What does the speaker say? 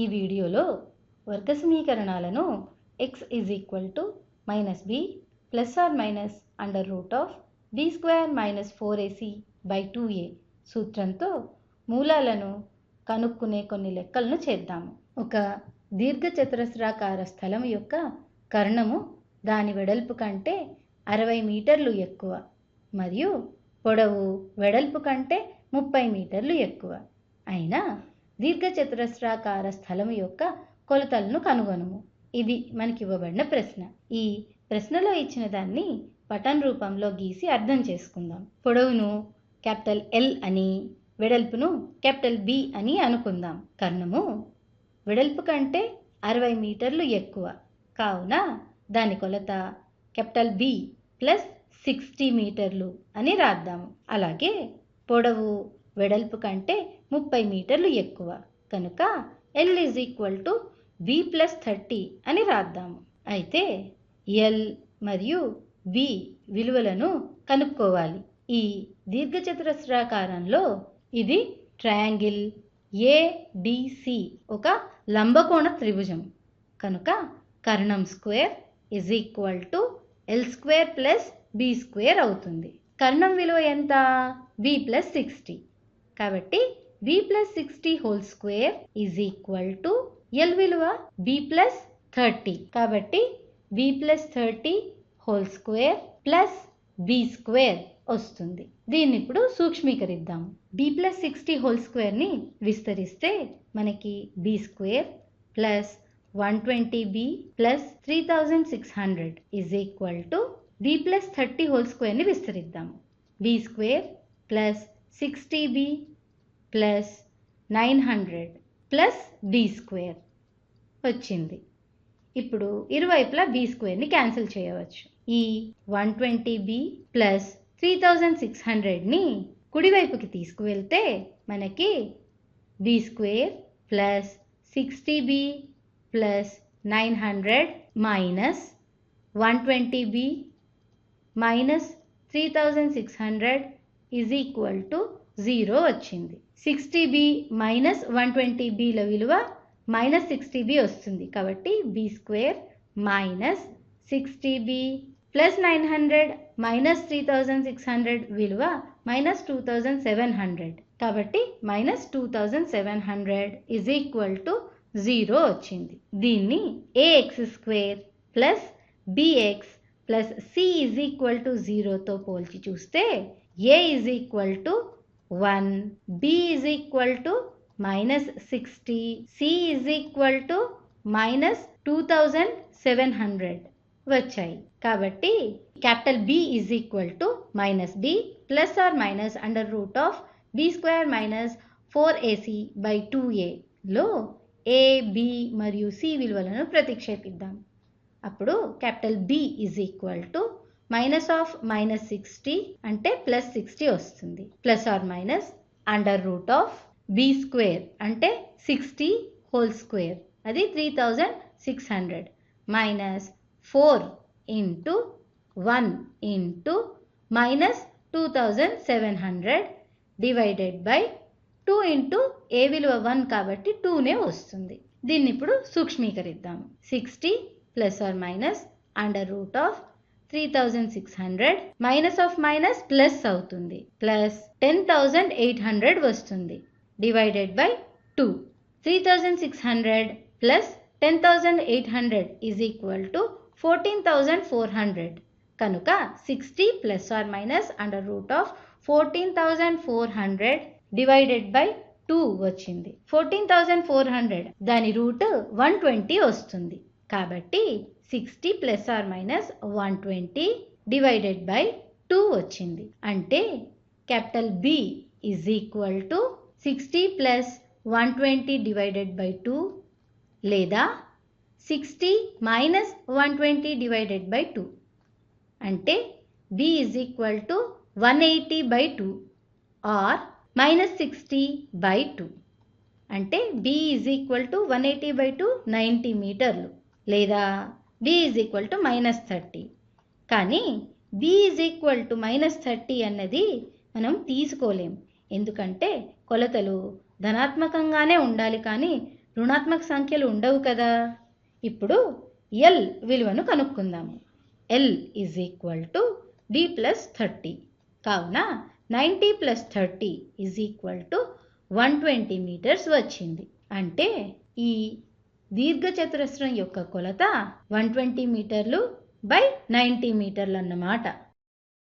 ఈ వీడియోలో వర్గ సమీకరణాలను x is equal to minus b plus or minus under root of b square minus four AC by two A సూత్రంతో మూలాలను కనుక్కునే కొన్ని లెక్కలను చేద్దాము. ఒక దీర్ఘచతురస్రాకార స్థలం యొక్క కర్ణము దాని వెడల్పు కంటే అరవై మీటర్లు ఎక్కువ మరియు పొడవు వెడల్పు కంటే ముప్పై మీటర్లు ఎక్కువ. అయినా దీర్ఘచతురస్రాకార స్థలము యొక్క కొలతలను కనుగొనము. ఇది మనకి ఇవ్వబడిన ప్రశ్న. ఈ ప్రశ్నలో ఇచ్చిన దాన్ని పటన్ రూపంలో గీసి అర్థం చేసుకుందాం. పొడవును క్యాపిటల్ ఎల్ అని వెడల్పును క్యాపిటల్ బి అని అనుకుందాం. కర్ణము వెడల్పు కంటే అరవై మీటర్లు ఎక్కువ. కావున దాని కొలత క్యాపిటల్ బి ప్లస్ సిక్స్టీ మీటర్లు అని రాద్దాము. అలాగే పొడవు వెడల్పు కంటే ముప్పై మీటర్లు ఎక్కువ. కనుక L is equal to B plus thirty అని రాద్దాము. అయితే ఎల్ మరియు బి విలువలను కనుక్కోవాలి. ఈ దీర్ఘచతురస్రాకారంలో ఇది ట్రయాంగిల్ ఏడిసి ఒక లంబకోణ త్రిభుజం. కనుక కర్ణం square is equal to L square plus B square అవుతుంది. కర్ణం విలువ ఎంత? బి ప్లస్ సిక్స్టీ కాబట్టి B plus sixty whole square is equal to L విలువ బి ప్లస్ థర్టీ కాబట్టి B plus thirty whole square plus B square వస్తుంది. దీన్ని ఇప్పుడు సూక్ష్మీకరిద్దాం. బి ప్లస్ సిక్స్టీ హోల్ స్క్వేర్ని విస్తరిస్తే మనకి B square plus one twenty B plus three thousand six hundred is equal to B plus thirty whole స్క్వేర్ని విస్తరిద్దాము B square plus sixty B plus nine hundred plus B square వచ్చింది. ఇప్పుడు ఇరువైపులా B స్క్వేర్ని cancel చేయవచ్చు. ఈ one twenty B plus three thousand six హండ్రెడ్ని కుడివైపుకి తీసుకువెళ్తే మనకి B square plus sixty B plus nine hundred minus one twenty B minus three thousand six hundred is equal to zero వచ్చింది. Sixty B minus one twenty బిల విలువ minus sixty B వస్తుంది. కాబట్టి B square minus sixty B plus nine hundred minus three thousand six hundred విలువ minus two thousand seven hundred. కాబట్టి minus two thousand seven hundred is equal to zero వచ్చింది. దీన్ని A X square plus B X plus C is equal to జీరోతో పోల్చి చూస్తే A is equal to one B is equal to minus sixty C is equal to minus two thousand seven hundred వచ్చాయి. కాబట్టి capital B is equal to minus B plus or minus under root of B square minus four A C by two ఏలో A B మరియు C విలువలను ప్రతిక్షేపిద్దాం. అప్పుడు capital B is equal to minus of minus sixty అంటే plus sixty వస్తుంది. Plus or minus under root of B square అంటే sixty whole square అది three thousand six hundred minus four into one into minus two thousand seven hundred divided by two into A విలువ one కాబట్టి టూనే వస్తుంది. దీన్ని ఇప్పుడు సూక్ష్మీకరిద్దాం sixty plus or minus under root of three thousand six hundred minus of minus plus అవుతుంది. Plus ten thousand eight hundred వస్తుంది. Divided by two three thousand six hundred plus ten thousand eight hundred is equal to fourteen thousand four hundred కనుక sixty plus or minus under root of fourteen thousand four hundred divided by two వచ్చింది. Fourteen thousand four hundred దాని root one twenty వస్తుంది. కాబట్టి sixty plus or minus one twenty divided by two వచ్చింది. అంటే capital B is equal to sixty plus one twenty divided by two లేదా sixty minus one twenty divided by two అంటే B is equal to one eighty by two or minus sixty by two అంటే B is equal to one eighty by two ninety మీటర్లు లేదా B is equal to minus thirty కానీ B is equal to minus thirty అన్నది మనం తీసుకోలేం. ఎందుకంటే కొలతలు ధనాత్మకంగానే ఉండాలి కానీ రుణాత్మక సంఖ్యలు ఉండవు కదా. ఇప్పుడు ఎల్ విలువను కనుక్కుందాము L is equal to D plus thirty కావున ninety plus thirty is equal to one twenty metres వచ్చింది. అంటే ఈ దీర్ఘచతురస్రం యొక్క కొలత వన్ ట్వంటీ మీటర్లు బై నైంటీ మీటర్లు అన్నమాట.